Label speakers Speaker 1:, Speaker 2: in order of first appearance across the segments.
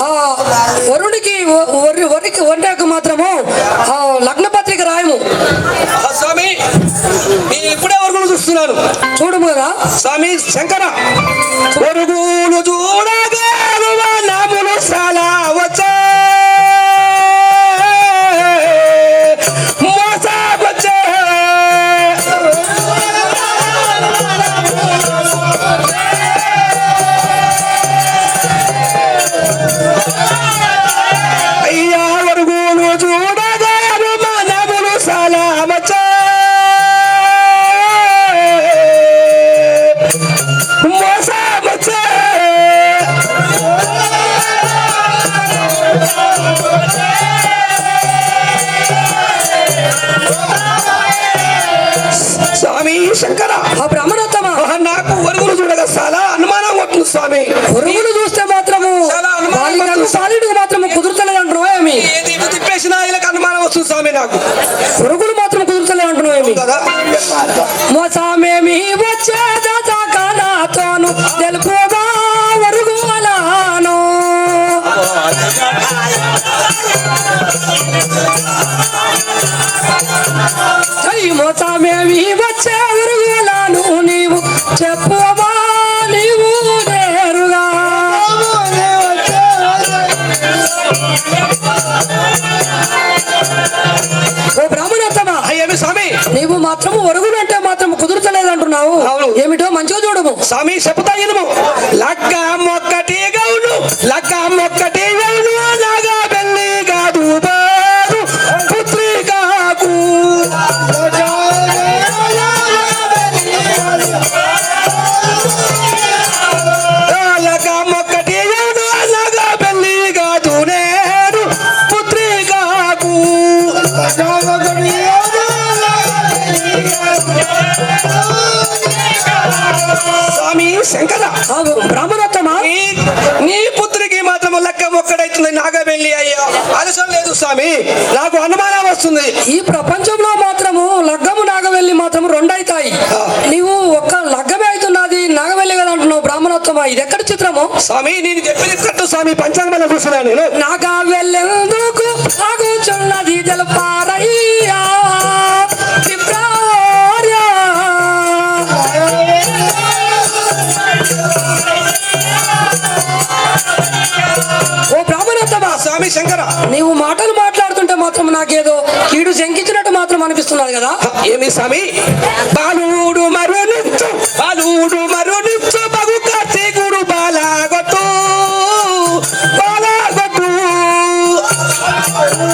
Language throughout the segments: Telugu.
Speaker 1: ఆ, వరుడికి వరికి వండాక మాత్రము ఆ, లగ్న పత్రిక రాయము.
Speaker 2: ఆ స్వామి నేను ఇప్పుడే వరకు చూస్తున్నాను.
Speaker 1: చూడము కదా?
Speaker 2: స్వామి శంకర వరుగులు చూడగా స్వామి. వరుగులు
Speaker 1: చూస్తే మాత్రము. బాలుడికి మాత్రము కుదురుతలేదు అంటున్నావు ఏమి?
Speaker 2: తిప్పేసినా వీళ్ళకి అనుమానం వస్తుంది స్వామి నాకు.
Speaker 1: వరుగులు మాత్రం కుదురుతలే అంటున్నావు ఏమి? మోసమేమి వచ్చేదాకా నాతోను తెలుపుగా వరుగులాను జై మోసమేమి వచ్చే వరుగులాను నీవు మాత్రము వరుగులు అంటే మాత్రం కుదురుతలేదు అంటున్నావు
Speaker 2: అవును.
Speaker 1: ఏమిటో మంచిగా చూడము.
Speaker 2: స్వామి చెప్తా ఇనుము
Speaker 1: బ్రాహ్మణోత్తమ
Speaker 2: నీ పుత్రికి మాత్రం లెక్క ఒక్కడైతుంది నాగబెల్లి అయ్యా. ఆలస్యం లేదు స్వామి. నాకు అనుమానం వస్తుంది.
Speaker 1: ఈ ప్రపంచంలో మాత్రము లగ్గము నాగవెల్లి మాత్రం రెండు అవుతాయి నీవు ఒక్క లగ్గమే అవుతున్నది నాగవెల్లి కదా అంటున్నావు బ్రాహ్మణోత్తమ. ఇది ఎక్కడ చిత్రము?
Speaker 2: స్వామి నేను చెప్పింది కట్టు స్వామి. పంచాంగంలో చూస్తున్నాను నేను.
Speaker 1: నాగవెల్లెందుకు సాగుచున్నది
Speaker 2: శంకర.
Speaker 1: నీవు మాటలు మాట్లాడుతుంటే మాత్రం నాకేదో కీడు శంకించినట్టు మాత్రం అనిపిస్తున్నది కదా?
Speaker 2: ఏమి స్వామి? బాలుడు మరునిచ్చు బాలుడు మరునిచ్చు బగు కార్తీకుడు బాలాగొట్టు బాలాగొట్టు. బాగుడు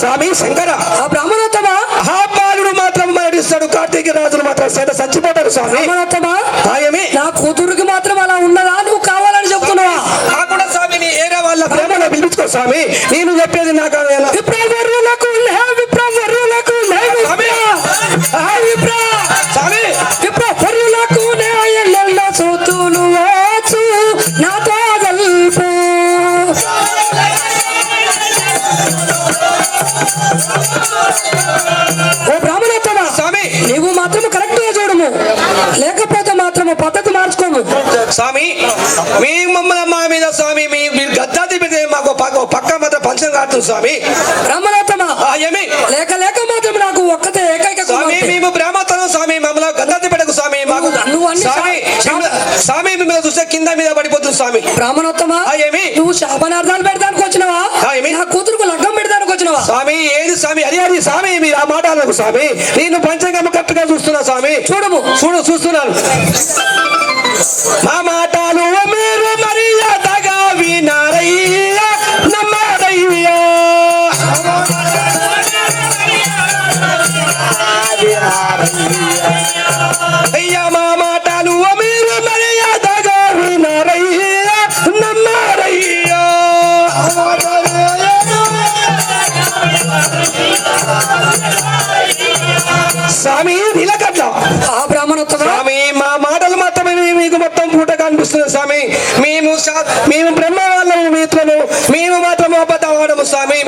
Speaker 2: స్వామి శంకర.
Speaker 1: ఆ బ్రాహ్మణోత్తమ?
Speaker 2: ఆ బాలుడు మాత్రం మరణిస్తాడు. కార్తీక రాజులు మాత్రం సేట చచ్చిపోతాడు స్వామి.
Speaker 1: బ్రాహ్మణోత్తమ?
Speaker 2: ఆయమే
Speaker 1: నా కూతురుకి మాత్రం అలా ఉన్నదా? నువ్వు కావాలని చెప్తున్నావా?
Speaker 2: కాకుండా స్వామిని ఏరే వాళ్ళ ప్రేమలో పిలిపించుకో స్వామి. నేను చెప్పేది నాకు అదేనా?
Speaker 1: చూడము లేకపోతే మాత్రము పద్ధతి మార్చుకోము.
Speaker 2: స్వామి మీ మమ్మల్ని మా మీద స్వామి మీ మీరు గద్దాది పెడితే మాకు పక్క మాత్రం పంచం కాడుతుంది స్వామి.
Speaker 1: బ్రాహ్మణోత్తమ
Speaker 2: ఆయమే
Speaker 1: లేక లేక మాత్రం నాకు ఒక్కతే ఏకైక
Speaker 2: స్వామి. మేము బ్రాహ్మణం స్వామి మమ్మల్ని గద్దాది పెట్టకు స్వామి మాకు స్వామి స్వామి మిమ్మల్ని చూస్తే కింద మీద పడిపోతుంది స్వామి.
Speaker 1: బ్రాహ్మణోత్తమ
Speaker 2: ఏమి?
Speaker 1: నువ్వు శాపనార్థాలు పెడతానికి వచ్చినవా?
Speaker 2: ఏమి?
Speaker 1: నా కూతురుకు
Speaker 2: స్వామి ఏది స్వామి అది అది స్వామి మీరు ఆ మాట అనకు స్వామి నేను పంచంగం కరెక్ట్గా చూస్తున్నా స్వామి.
Speaker 1: చూడము
Speaker 2: చూడు చూస్తున్నాను. మా మాటలు మీకు మొత్తం పూట కనిపిస్తుంది స్వామి. మేము మేము బ్రహ్మ వాళ్ళము మిత్రము మేము మాత్రం అబద్ధం ఆడము స్వామి.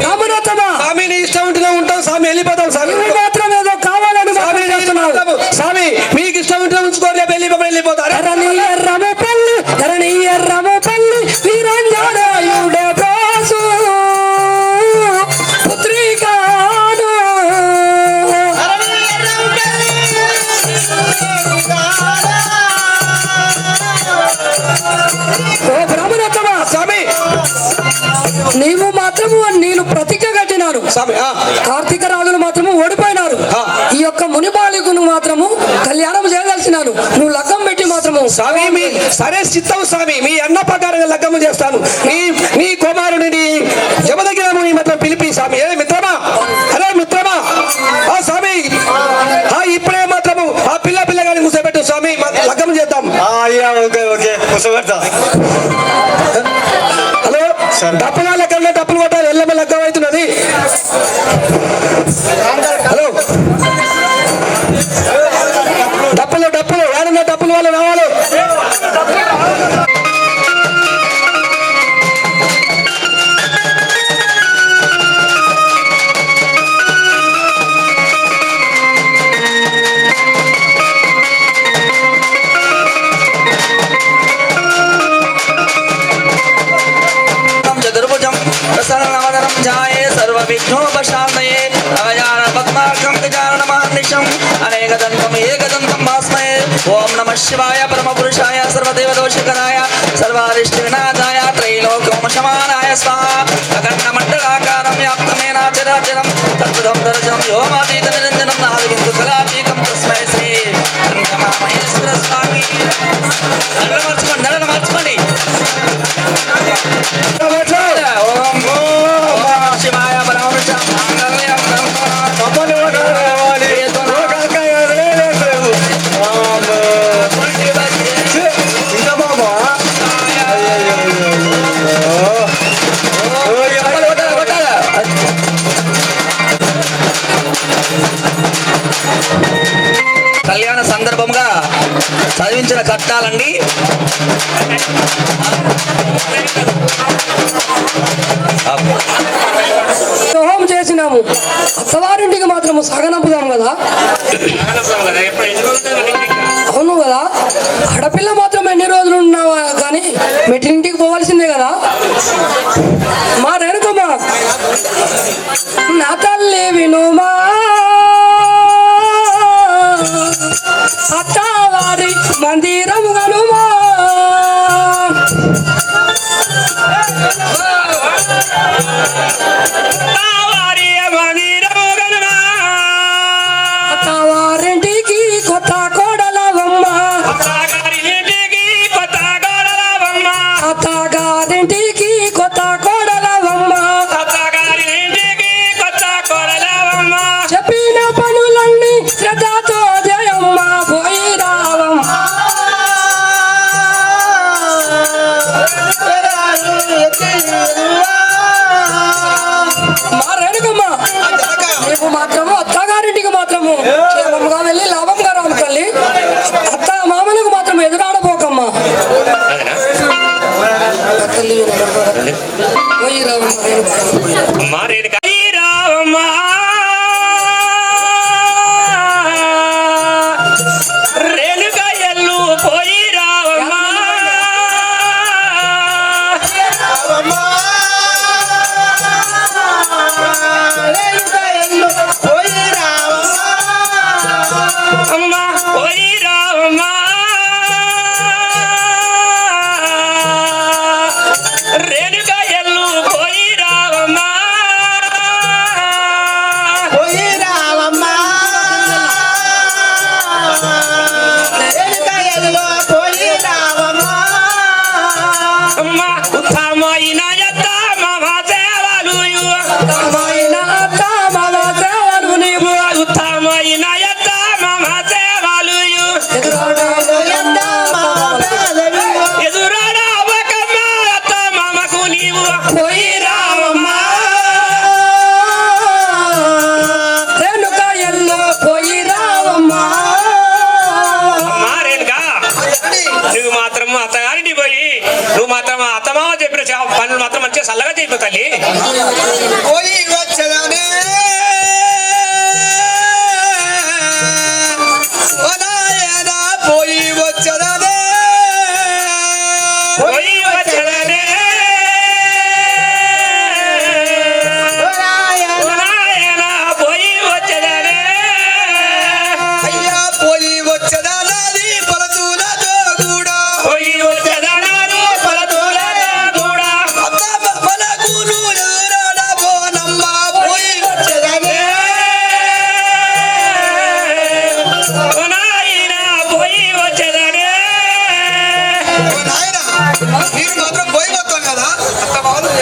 Speaker 1: ఓ బ్రాహ్మణోత్తమ
Speaker 2: స్వామి
Speaker 1: నీవు మాత్రము నేను ప్రతిజ్ఞ కట్టినాను
Speaker 2: స్వామి ఆ,
Speaker 1: కార్తీక రాజులు మాత్రము ఓడిపోయినారు.
Speaker 2: ఆ.
Speaker 1: ఈ యొక్క ముని బాలికను మాత్రము కళ్యాణం చేయదలిచినాను. నువ్వు లగ్గం పెట్టి మాత్రము.
Speaker 2: స్వామి మీ సరే చిత్తం స్వామి మీ అన్న ప్రకారంగా లగ్గము చేస్తాను. నీ నీ కుమారుడిని జమదగిరము నీ మాత్రం పిలిపి స్వామి. ఏ మిత్రమా? హలో మిత్రమా? ఆ స్వామి ఆ ఇప్పుడే మాత్రము ఆ పిల్ల పిల్లగాని కూర్చోబెట్టు స్వామి లగ్గము చేద్దాం.
Speaker 3: అయ్యా ఓకే ఓకే.
Speaker 2: कुसवर्धा हॅलो
Speaker 4: दादा ప్రసన్నవదనం ఛాయే సర్వవిఘ్నోపశాంతయే అవయాన పద్మార్కం గజానన మహర్నిశం అనేకదంతం ఏకదంతం భాస్మయే ఓం నమ శివాయ పరమపురుషాయ సర్వదేవదోషకరాయ సర్వారిష్ట వినాశాయ త్రైలోకమశమానాయ స్వాహ అఖండ మండలాకారం వ్యాప్తమేనాచరాచరం తత్పదం దర్శనం యోమాతీత నిరంజనం నాలుగిందు కళాతీతం తస్మై శ్రీ మహేశ్వర స్వామి నడన మార్చుకోండి నడన మార్చుకోండి
Speaker 1: వివాహం చేసినాము. అత్తవారింటికి మాత్రము సగనంపుదాం కదా? అవును కదా? ఆడపిల్ల మాత్రం ఎన్ని రోజులు ఉన్నావా కానీ మెట్టింటికి పోవాల్సిందే కదా? మా రేణుకమ్మా నా తల్లి వినుమా. అత్తవారి మందిరం గనుమా నీకు మాత్రము అత్తగారింటికి మాత్రము. క్షేమంగా వెళ్ళి లాభంగా రాము తల్లి అత్త మామలకు మాత్రం ఎదురాడబోకమ్మా. తల్లి పోయి
Speaker 5: ಆಗ್ತದಲ್ಲಿ ಕೋಳಿ ಇರುವ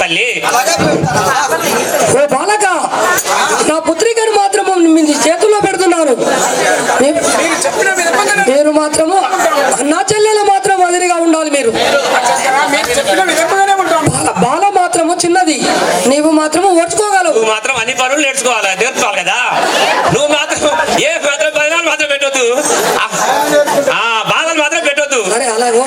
Speaker 5: తల్లి.
Speaker 3: ఓ బాలక
Speaker 1: నా
Speaker 5: పుత్రి గారు మాత్రము
Speaker 1: మీ చేతుల్లో పెడుతున్నారు. మీరు మాత్రము నా చెల్లెలు మాత్రం మాదిరిగా ఉండాలి మీరు. బాల మాత్రము చిన్నది. నీవు మాత్రము ఓడ్చుకోగలవు
Speaker 5: నువ్వు మాత్రం అన్ని పనులు నేర్చుకోవాలి నేర్చుకోవాలి కదా? నువ్వు మాత్రం ఏ మాత్రం పదినాలు మాత్రం పెట్టొద్దు. ఆ మాత్రం పెట్టొద్దు.
Speaker 3: అరే అలాగే.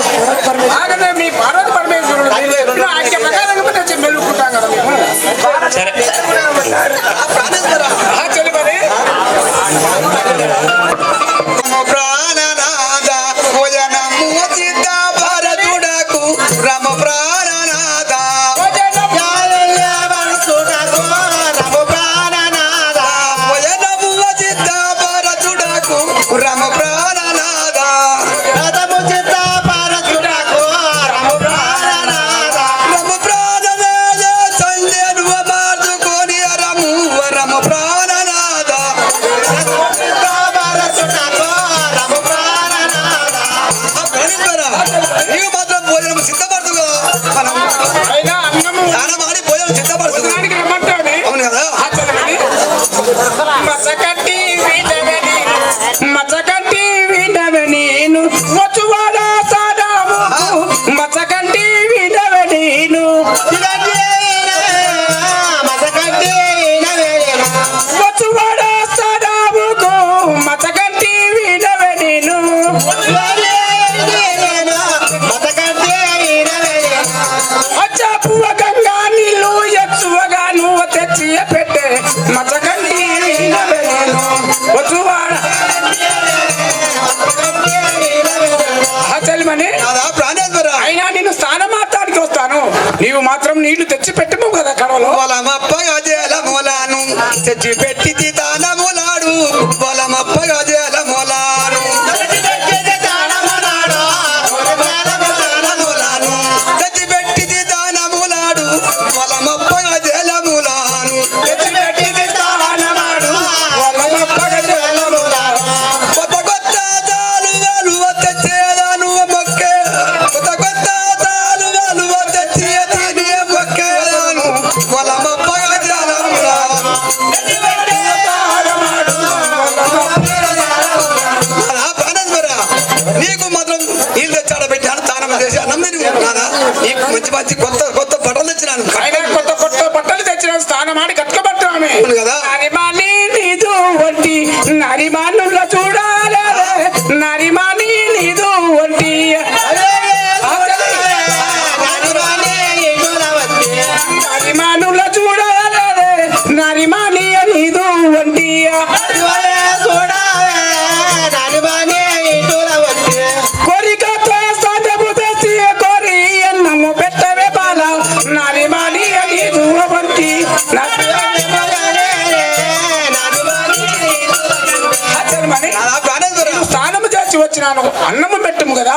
Speaker 3: నీవు మాత్రం
Speaker 6: నీళ్ళు తెచ్చి పెట్టము కదా కడవలో?
Speaker 3: వలమప్ప గజలములను తెచ్చి పెట్టి తానములాడు వలమప్ప మంచి మంచి కొత్త కొత్త
Speaker 6: అచ్చరమని అన్నము పెట్టము కదా.